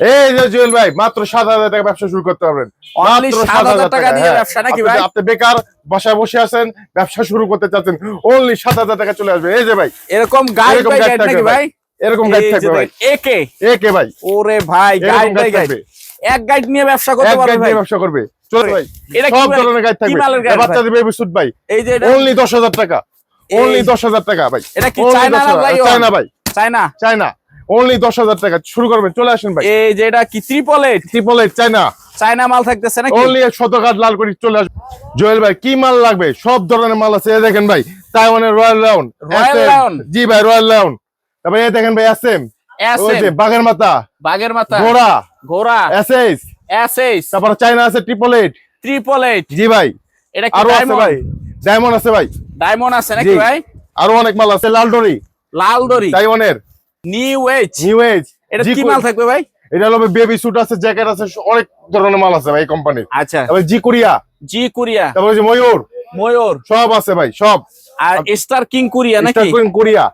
এই যে জুয়েল ভাই মাত্র সাত হাজার টাকা ব্যবসা শুরু করতে পারবেন। Only মাত্র 7,000 টাকা দিয়ে। ব্যবসা নাকি আপনি- বেকার বাসায় বসে আছেন ব্যবসা শুরু করতে চাচ্ছেন অনলি সাত হাজার টাকা চলে আসবে। এই যে ভাই এরকম ভাই। এরকম গাইড থাকবে ভাই। দেখেন, একে? ভাই। ওরে ভাই গাইড থাকবে। এক গাইড নিয়ে ব্যবসা করতে এক পারবে গাইড ভাই। নিয়ে ব্যবসা করবে। চলো ভাই সব ধরনের গাইড থাকবে। বাচ্চাদের বেবি স্যুট ভাই? এই যে অনলি দশ হাজার টাকা অনলি দশ হাজার টাকা ভাই। এটা কি চায়না না ভাই চায়না ভাই। চায়না? চায়না। অনলি দশ হাজার টাকা। শুরু করবেন চলে আসেন ভাই। এই যে এটা কি? Triple eight triple eight China. China মাল থাকতেছে নাকি? অনলি শতকাট লাল করে চলে আসবে। জয়েল ভাই কি মাল লাগবে? সব ধরনের মাল আছে। দেখেন ভাই তাইওয়ানের রয়্যাল Lion? জি ভাই রয়্যাল তারপরে এই দেখেন ভাই এসএম এসএম বাঘের মাথা। বাগের মাথা। ঘোড়া। ঘোড়া। এসএস এসএস তারপরে চাইনা আছে ট্রিপল এইট ট্রিপল এইট জি ভাই। এটা কি আরও আছে ডায়মন্ড ভাই। ডায়মন্ড আছে ভাই। ডায়মন্ড আছে নাকি। ভাই? আরও অনেক মাল আছে লালডরি লাল দড়ি। তাইওয়ানের নিউ এজ নিউ এজ এটা কি মাল থাকবে ভাই? এটা হলো বেবি স্যুট আছে জ্যাকেট আছে অনেক ধরনের মাল আছে ভাই এই কোম্পানির আচ্ছা। তারপরে জি কোরিয়া জি কোরিয়া তারপরে যে ময়ূর। ময়ূর। সব আছে ভাই সব। আর স্টার কিং কোরিয়া নাকি? Star Queen কোরিয়া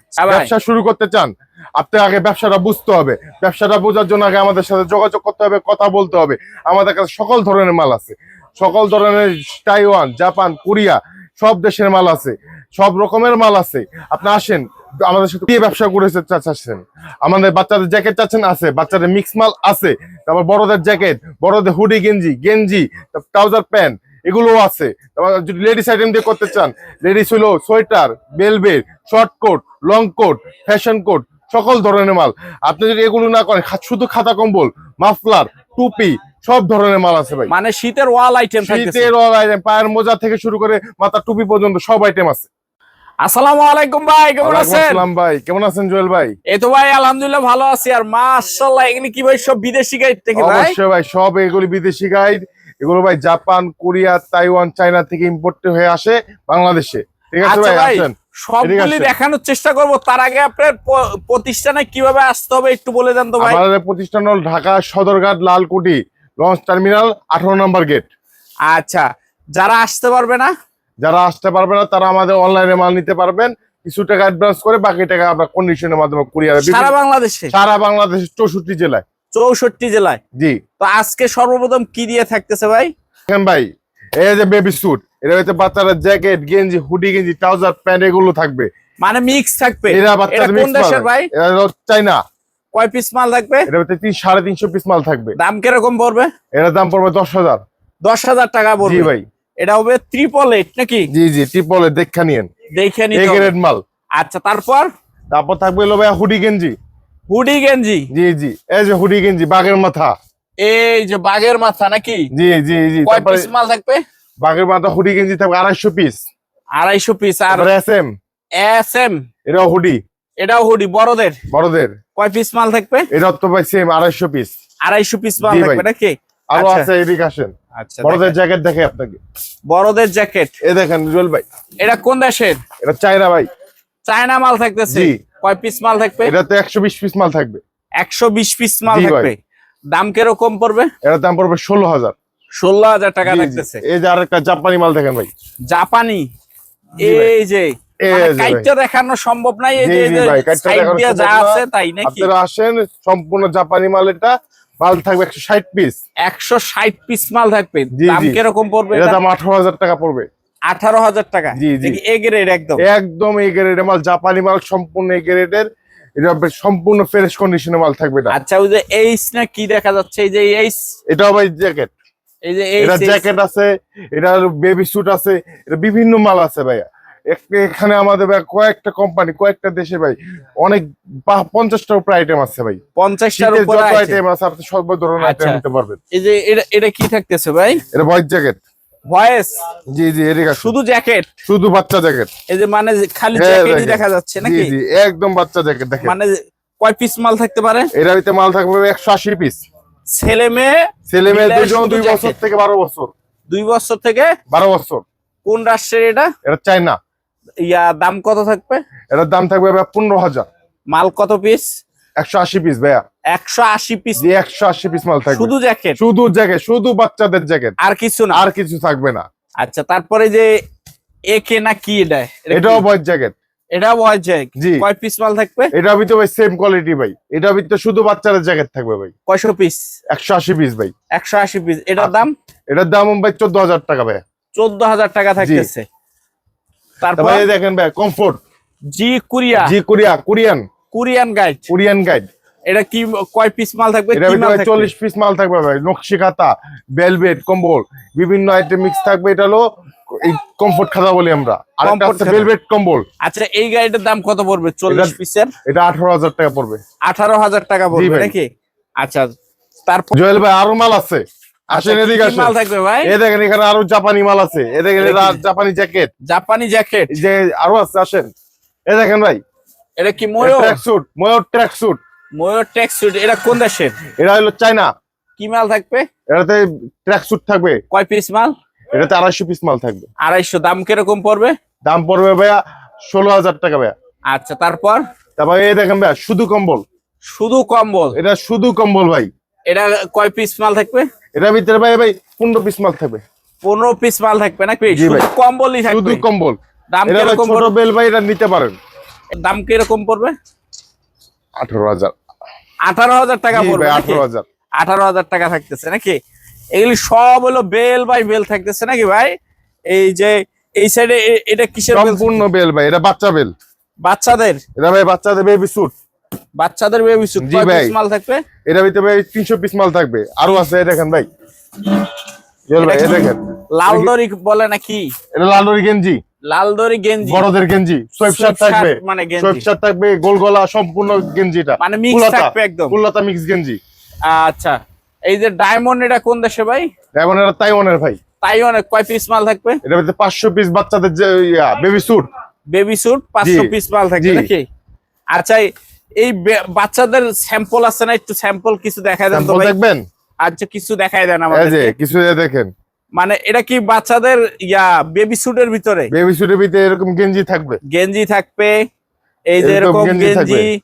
আচ্ছা ব্যবসা শুরু করতে চান আপনি আগে ব্যবসাটা বুঝতে হবে। ব্যবসাটা বোঝার জন্য আগে আমাদের সাথে যোগাযোগ করতে হবে কথা বলতে হবে। আমাদের কাছে সকল ধরনের মাল আছে। সকল ধরনের তাইওয়ান জাপান কোরিয়া সব দেশের মাল আছে। সব রকমের মাল আছে। আপনি আসেন আমাদের সাথে কি ব্যবসা করেছে চাচ্ছেন। আমাদের বাচ্চাদের জ্যাকেট চাচ্ছেন আছে। বাচ্চাদের মিক্স মাল আছে। তারপর বড়দের জ্যাকেট বড়দের হুডি গেঞ্জি গেঞ্জি ট্রাউজার প্যান্ট এগুলো আছে। তারপর যদি লেডিস আইটেম দিয়ে করতে চান লেডিস হলো sweater velvet short coat long coat fashion coat সকল ধরনের মাল। আপনি যদি এগুলো না করেন শুধু খাতা কম্বল মাফলার টুপি সব ধরনের মাল আছে ভাই। মানে শীতের ওয়াল আইটেম শীতের ওয়াল আইটেম পায়ের মোজা থেকে শুরু করে মাথা টুপি পর্যন্ত সব আইটেম আছে। আসসালামু আলাইকুম ভাই কেমন আছেন? আসসালাম ভাই কেমন আছেন জুয়েল ভাই? এই তো ভাই আলহামদুলিল্লাহ ভালো আছি। আর মাশাআল্লাহ এগুলি কি ভাই সব বিদেশি গাইড থেকে ভাই? অবশ্যই ভাই সব এগুলি বিদেশি গাইড এগুলো ভাই জাপান কোরিয়া তাইওয়ান চায়না থেকে ইম্পোর্ট হয়ে আসে বাংলাদেশে। ঠিক আছে আচ্ছা ভাই আসেন। সবগুলি দেখানোর চেষ্টা করব। তার আগে আপনার প্রতিষ্ঠানে কীভাবে আসতে হবে একটু বলে দেন তো ভাই। আমাদের প্রতিষ্ঠান হল ঢাকা সদরঘাট লালকুটি লঞ্চ টার্মিনাল আঠারো নম্বর গেট আচ্ছা যারা আসতে পারবে না যারা আসতে পারবে না তারা আমাদের অনলাইনে মাল নিতে পারবেন। কিছু টাকা অ্যাডভান্স করে বাকি টাকা আমরা কন্ডিশনের মাধ্যমে কুরিয়ারে সারা বাংলাদেশে? সারা বাংলাদেশের চৌষট্টি জেলায়। চৌষট্টি জেলায়? জি। তো আজকে সর্বপ্রথম কি দিয়ে থাকতেছে ভাই? দেখেন ভাই এই যে বেবি স্যুট এটা হচ্ছে বাচ্চারা জ্যাকেট গেঞ্জি হুডি গেঞ্জি ট্রাউজার প্যান্ট এগুলো থাকবে। মানে মিক্স থাকবে? এরা এটা বাচ্চাদের কোন মিক্স দেশের ভাই? এটা হলো চাইনা কয় পিস মাল থাকবে? এটা হচ্ছে তিন সাড়ে তিনশো পিস মাল থাকবে। দাম কীরকম পড়বে? এটার দাম পড়বে দশ হাজার। দশ হাজার টাকা জি পড়বে। ভাই। এটা হবে ত্রিপল এইট নাকি? জি জি দেখা নিয়েন। দেখে নিতে হবে। গ্রেড মাল। আচ্ছা তারপর? তারপর থাকবে হলো ভাই হুডি গেঞ্জি। হুডি গেঞ্জি? জি জি এই যে হুডি গেঞ্জি বাঘের মাথা। এই যে বাঘের মাথা নাকি? জি জি জি কয় পিস মাল থাকবে? বাঘের মাথা হুডি গেঞ্জি থাকবে আড়াইশো পিস আড়াইশো পিস আর এস এম এস এম এটাও হুডি। এটাও হুডি বড়দের? বড়দের। কয় পিস মাল থাকবে? এটা তো ভাই সেম আড়াইশো পিস আড়াইশো পিস মাল। থাকবে নাকি? আরও আচ্ছা। আছে এদিকে আসেন। আচ্ছা বড়দের জ্যাকেট দেখে আপনাকে। বড়দের জ্যাকেট। এ দেখেন জুয়েল ভাই। এটা কোন দেশের? এটা চায়না ভাই। চায়না মাল থাকতেছে। কয় পিস মাল থাকবে? এটা তো একশো বিশ পিস মাল থাকবে। একশো বিশ পিস মাল থাকবে। দাম কীরকম পড়বে? এটার দাম পড়বে ষোলো হাজার। ষোলো হাজার টাকা থাকতেছে। এই যে আরেকটা জাপানি মাল দেখেন ভাই। জাপানি? এই যে। মানে। কাইটটা দেখানো সম্ভব নাই। এই যে আছে তাই নাকি? আপনারা আসেন সম্পূর্ণ জাপানি মাল এটা মাল থাকবে একশো ষাট পিস একশো ষাট পিস মাল থাকবে। দাম কীরকম পড়বে এটা দাম আঠারো হাজার টাকা পড়বে। আঠারো হাজার টাকা? জি, জি। এ গ্রেড একদম। একদম এই গ্রেডের মাল জাপানি মাল সম্পূর্ণ এই গ্রেডের এটা সম্পূর্ণ ফ্রেশ কন্ডিশনের মাল থাকবে এটা। আচ্ছা ওই যে এইস না কি দেখা যাচ্ছে? এই যে এইস এটাও ভাই জ্যাকেট এই যে এটা জ্যাকেট আছে এটা বেবি স্যুট আছে এটা বিভিন্ন মাল আছে ভাইয়া। এখানে আমাদের ভাই কয়েকটা কোম্পানি কয়েকটা দেশে ভাই অনেক পঞ্চাশটার উপরে আইটেম আছে ভাই। পঞ্চাশটার উপরে আইটেম আছে আপনি সর্ব ধরনের আইটেম আচ্ছা। নিতে পারবেন। এই যে এটা এটা কি থাকতেছে ভাই? এটা ভয়েস জ্যাকেট ভয়েস জি জি এদিকে শুধু জ্যাকেট শুধু বাচ্চা জ্যাকেট এই যে মানে খালি হ্যাঁ, জ্যাকেটই দেখা যাচ্ছে জি নাকি? জি একদম বাচ্চা জ্যাকেট দেখেন। মানে কয় পিস মাল থাকতে পারে? এর ভিতরে মাল থাকবে একশো আশি পিস ছেলে মেয়ে ছেলে মেয়ে দুজন দুই বছর থেকে বারো বছর। দুই বছর থেকে বছর। কোন রাষ্ট্রের এটা? এটা চাইনা ইয়া দাম কত থাকবে? এটার দাম থাকবে ভাই পনেরো হাজার। মাল কত পিস একশো আশি পিস ভাইয়া। একশো আশি পিস একশো আশি পিস মাল থাকবে। শুধু জ্যাকেট শুধু জ্যাকেট শুধু বাচ্চাদের জ্যাকেট আর কিছু না? আর কিছু থাকবে না। আচ্ছা তারপরে যে একে না কি এটা? এটা এটাও কি? বয়ের জ্যাকেট এটা ভয় জ্যাকেট জি। কয় পিস মাল থাকবে? এটা ভিতরে ভাই সেম কোয়ালিটি ভাই। এটা ভিতরে শুধু বাচ্চাদের জ্যাকেট থাকবে ভাই। কয়শো পিস একশো আশি পিস ভাই। একশো আশি পিস এটার দাম? এটার দাম ভাই চোদ্দ হাজার টাকা ভাই চোদ্দ হাজার টাকা থাকতেছে। তারপর? দেখেন ভাই কমফোর্ট জি কুরিয়া। জি Korea Korean. Korean guide Korean guide এটা কি কয় পিস মাল থাকবে? এটা? চল্লিশ পিস মাল থাকবে ভাই। নকশি খাতা বেলভেট কম্বল বিভিন্ন আইটেম মিক্স থাকবে। এটা হলো এই কমফোর্ট খাতা বলি আমরা। আর। বেলভেট কম্বল। আচ্ছা এই গাড়িটার দাম কত পড়বে? চল্লিশ এটা- পিসের এটা আঠারো হাজার টাকা পড়বে। আঠারো হাজার টাকা পড়বে নাকি? আচ্ছা তারপর জয়েল ভাই আরও মাল আছে। আসেন এদিকে মাল থাকবে ভাই? এই দেখেন এখানে আরও জাপানি মাল আছে। এ দেখেন এটা জাপানি জ্যাকেট। জাপানি জ্যাকেট? যে আরও আছে আসেন। এ দেখেন ভাই। এটা কি ময়ূর? ট্র্যাক স্যুট ময়ূর ট্র্যাক স্যুট ময়ূর ট্যাক্স এটা কোন দেশের? এটা হলো চায়না। কি মাল থাকবে? এটাতে ট্র্যাক স্যুট থাকবে। কয় পিস মাল? এটাতে আড়াইশো পিস মাল থাকবে। আড়াইশো দাম কীরকম পড়বে? দাম পড়বে ভাইয়া ষোলো হাজার টাকা ভাইয়া। আচ্ছা তারপর? তারপর এই দেখেন ভাইয়া শুধু কম্বল। শুধু কম্বল। এটা শুধু কম্বল ভাই। এটা কয় পিস মাল থাকবে? এটার ভিতরে ভাই ভাই পনেরো পিস মাল থাকবে। পনেরো পিস মাল থাকবে ভাই। কম্বলই শুধু কম্বল। দাম ভাই কীরকম পড়বে? বেল ভাই এটা নিতে পারেন। দাম কীরকম পড়বে? আঠারো হাজার। আঠারো হাজার টাকা পড়বে ভাই? আঠারো হাজার। আঠারো হাজার টাকা থাকতেছে নাকি? এগুলি সব হলো বেল বাই বেল থাকতেছে নাকি ভাই? এই যে এই সাইডে এটা কিসের সম্পূর্ণ বেল ভাই এটা বাচ্চা বেল বাচ্চাদের? এটা ভাই বাচ্চাদের বেবি স্যুট বাচ্চাদের বেবি স্যুট জি ভাই। মাল থাকবে? এটার ভিতরে ভাই তিনশো পিস মাল থাকবে। আরও আছে দেখেন ভাই। জল ভাই এই দেখেন। লাল দড়ি বলে নাকি? এটা লালুরি গেঞ্জি। লাল দড়ি গেঞ্জি। বড়দের গেঞ্জি। সোয়েব শার্ট থাকবে। মানে গেঞ্জি। সোয়েব শার্ট থাকবে গোল গলা সম্পূর্ণ গেঞ্জিটা। মানে ফুলহাতা, থাকবে একদম। ফুলহাতা মিক্স গেঞ্জি। আচ্ছা। এই যে ডায়মন্ড এটা কোন দেশে ভাই? এখন এটা তাইওয়ানের ভাই। তাই অনেক কয় পিস মাল থাকবে? এটার ভিতরে পাঁচশো পিস বাচ্চাদের যে বেবি স্যুট বেবি স্যুট পাঁচশো জি, পিস মাল থাকবে। নাকি? আচ্ছা এই- বাচ্চাদের স্যাম্পল আছে না একটু স্যাম্পল কিছু দেখায় দেন তো দেখবেন? আচ্ছা কিছু দেখায় দেন আমাদের কিছু দেখেন। মানে এটা কি বাচ্চাদের ইয়া বেবি স্যুটের ভিতরে? বেবি স্যুটের ভিতরে এরকম গেঞ্জি থাকবে। গেঞ্জি থাকবে এই যে এরকম গেঞ্জি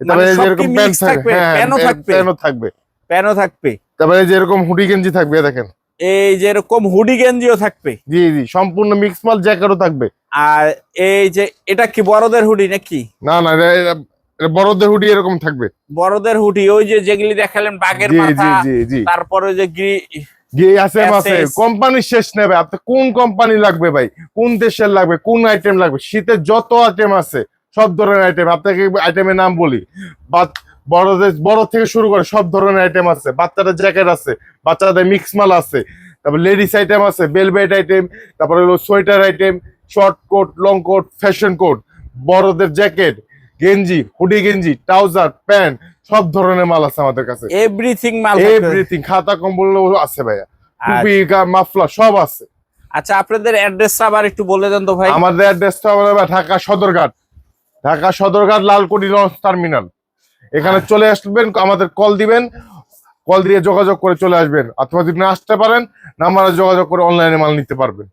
তারপরে যে এরকম প্যান্ট থাকবে? হ্যাঁ থাকবে? প্যান্টও থাকবে। প্যানও থাকবে? তারপরে এই যে এরকম হুডি গেঞ্জি থাকবে দেখেন। এই যে এরকম হুডি গেঞ্জিও থাকবে? জি জি সম্পূর্ণ মিক্স মাল জ্যাকেটও থাকবে। আর এই যে এটা কি বড়দের হুডি নাকি? না না বড়দের হুডি এরকম থাকবে। বড়দের হুডি ওই যে যেগুলি দেখালেন বাঘের মাথা তারপরে যে কোম্পানি শেষ নেবে আপনি কোন কোম্পানি লাগবে ভাই? কোন দেশের লাগবে? কোন আইটেম লাগবে? শীতের যত আইটেম আছে সব ধরনের আইটেম আপনাকে আইটেমের নাম বলি। বা বড়দের বড় থেকে শুরু করে সব ধরনের আইটেম আছে। বাচ্চাদের জ্যাকেট আছে বাচ্চাদের মিক্স মাল আছে। তারপর লেডিস আইটেম আছে বেলভেট আইটেম তারপরে হলো sweater item short coat long coat fashion coat বড়দের জ্যাকেট গেঞ্জি হুডি গেঞ্জি ট্রাউজার প্যান্ট সব ধরনের মাল আছে আমাদের কাছে। এভরিথিং মাল এভরিথিং খাতা কম্বল আছে ভাইয়া। টুপি মাফলা সব আছে। আচ্ছা আপনাদের অ্যাড্রেসটা আবার একটু বলে দেন তো ভাই। আমাদের অ্যাড্রেসটা হলো Dhaka Sadarghat. Dhaka Sadarghat Lalkuthi launch terminal. এখানে চলে আসবেন আমাদের কল দিবেন। কল দিয়ে যোগাযোগ করে চলে আসবেন। অথবা যদি না আসতে পারেন নাম্বারে যোগাযোগ করে অনলাইনে মাল নিতে পারবেন।